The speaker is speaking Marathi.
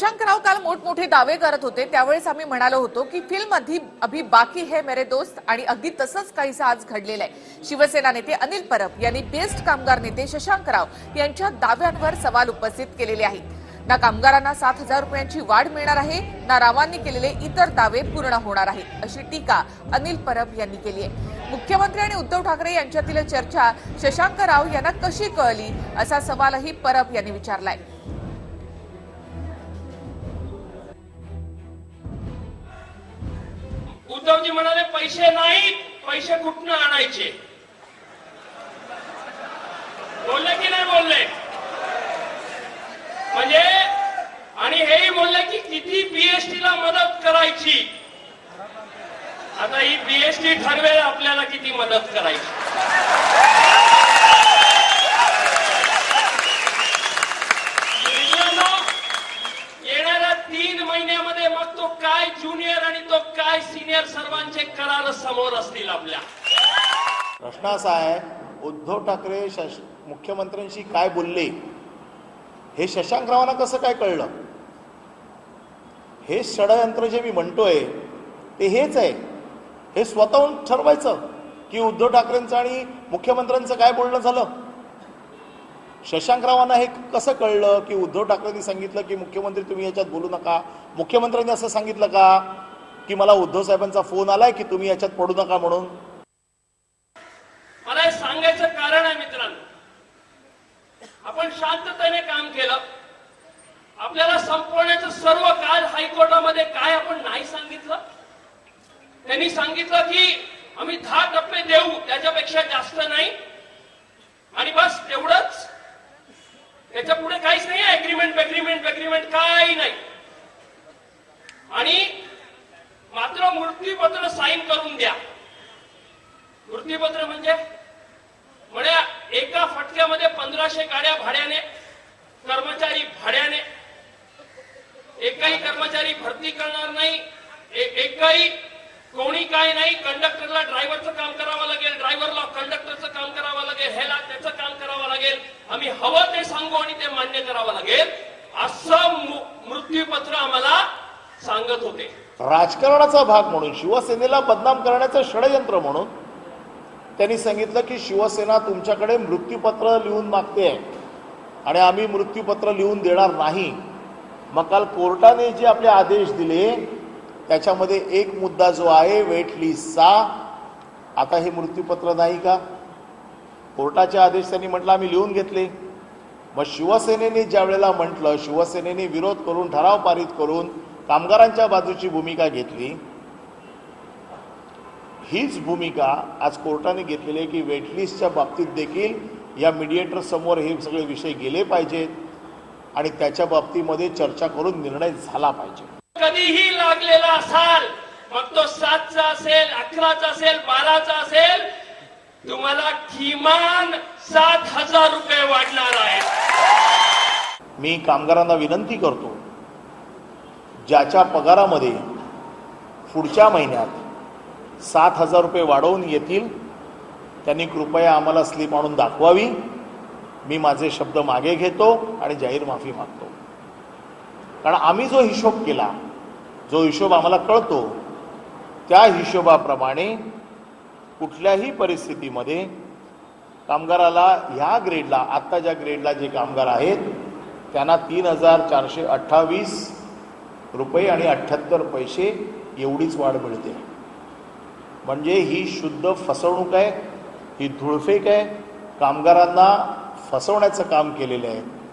शशांकराव काल मोठमोठे दावे करत होते. त्यावेळेस आम्ही म्हणालो होतो की फिल्म अधी अभी बाकी है मेरे दोस्त आणि अगदी तसंच काहीसं आज घडलेलं आहे. शिवसेना नेते अनिल परब यांनी बेस्ट कामगार नेते शशांकराव यांच्या दाव्यांवर सवाल उपस्थित केलेले आहेत. ना कामगारांना सात हजार रुपयांची वाढ मिळणार आहे ना रावांनी केलेले इतर दावे पूर्ण होणार आहेत अशी टीका अनिल परब यांनी केली आहे. मुख्यमंत्री आणि उद्धव ठाकरे यांच्यातील चर्चा शशांकराव यांना कशी कळली असा सवालही परब यांनी विचारलाय. उद्धवजी म्हणाले पैसे नाहीत पैसे कुठनं आणायचे? बोलले की नाही बोलले? म्हणजे आणि हेही बोलले की किती बीएसटी ला मदत करायची? आता ही बीएसटी ठरवेल आपल्याला किती मदत करायची. येणाऱ्या तीन महिन्यामध्ये मग तो काय ज्युनियर आणि तो काय सिनियर समोर असतील आपल्या. प्रश्न असा आहे उद्धव ठाकरे शश मुख्यमंत्र्यांशी काय बोलले? हे शशांकरावांना कसं काय कळलं? हे षडयंत्र जे मी म्हणतोय ते हेच आहे. हे स्वतःहून ठरवायचं की उद्धव ठाकरेंचं आणि मुख्यमंत्र्यांचं काय बोलणं झालं? शशांकरावांना हे कसं कळलं की उद्धव ठाकरेंनी सांगितलं की मुख्यमंत्री तुम्ही याच्यात बोलू नका? मुख्यमंत्र्यांनी असं सांगितलं का? की मला उद्धव साहेबांचा फोन आलाय की तुम्ही याच्यात पडू नका म्हणून? मला हे सांगायचं कारण आहे मित्रांनो. आपण शांततेने काम केलं. आपल्याला संपवण्याचं सर्व काल हायकोर्टामध्ये काय आपण नाही सांगितलं? त्यांनी सांगितलं की आम्ही दहा टप्पे देऊ त्याच्यापेक्षा जास्त नाही. आणि बस तेवढंच त्याच्या पुढे काहीच नाही अग्रीमेंट अग्रीमेंट काही नाही आणि मात्र मृत्यूपत्र साईन करून द्या मृत्यूपत्र म्हणजे? म्हणजे एका फटक्यामध्ये पंधराशे गाड्या भाड्याने कर्मचारी भाड्याने. एकही कर्मचारी भरती करणार नाही. एकही कोणी काय नाही कंडक्टरला ड्रायव्हरचं काम करावं लागेल ड्रायव्हरला कंडक्टरचं काम करावं लागेल ह्याला त्याचं काम करावं लागेल. आम्ही हवं ते सांगू आणि ते मान्य करावं लागेल. असं मृत्यूपत्र आम्हाला सांगत होते. राजकारणाचा भाग म्हणून शिवसेनेला बदनाम करण्याचं षडयंत्र म्हणून त्यांनी सांगितलं की शिवसेना तुमच्याकडे मृत्यूपत्र लिहून मागते आहे आणि आम्ही मृत्यूपत्र लिहून देणार नाही. मग काल कोर्टाने जे आपले आदेश दिले त्याच्यामध्ये एक मुद्दा जो आहे वेट लिस्टचा आता हे मृत्यूपत्र नाही का? कोर्टाचे आदेश त्यांनी म्हटलं आम्ही लिहून घेतले. मग शिवसेनेने ज्या वेळेला म्हटलं शिवसेनेने विरोध करून ठराव पारित करून कामगारांच्या बाजूची भूमिका घेतली हीच भूमिका आज कोर्टाने घेतलेली आहे की वेटलिस्टच्या बाबतीत देखील या मीडिएटर समोर हे सगळे विषय गेले पाहिजेत आणि त्याच्या बाबतीमध्ये चर्चा करून निर्णय झाला पाहिजे. कधीही लागलेला असाल मग तो सातचा असेल अकराचा असेल बाराचा असेल तुम्हाला किमान सात हजार रुपये वाढणार आहे मी कामगारांना विनंती करतो ज्याच्या पगारामध्ये पुढच्या महिन्यात सात हजार रुपये वाढवून येतील. त्यांनी कृपया आम्हाला स्लिप आणून दाखवावी. मी माझे शब्द मागे घेतो आणि जाहीर माफी मागतो. कारण आम्ही जो हिशोब केला जो हिशोब आम्हाला कळतो त्या हिशोबाप्रमाणे कुठल्याही परिस्थितीमध्ये कामगाराला ह्या ग्रेडला आत्ता ज्या ग्रेडला जे कामगार आहेत त्यांना तीन हजार चारशे अठ्ठावीस रुपये आणि अठ्ठ्याहत्तर पैसे एवढीच वाढ मिळते. म्हणजे ही शुद्ध फसवणूक आहे ही धुळफेक आहे. कामगारांना फसवण्याचं काम केलेलं आहे.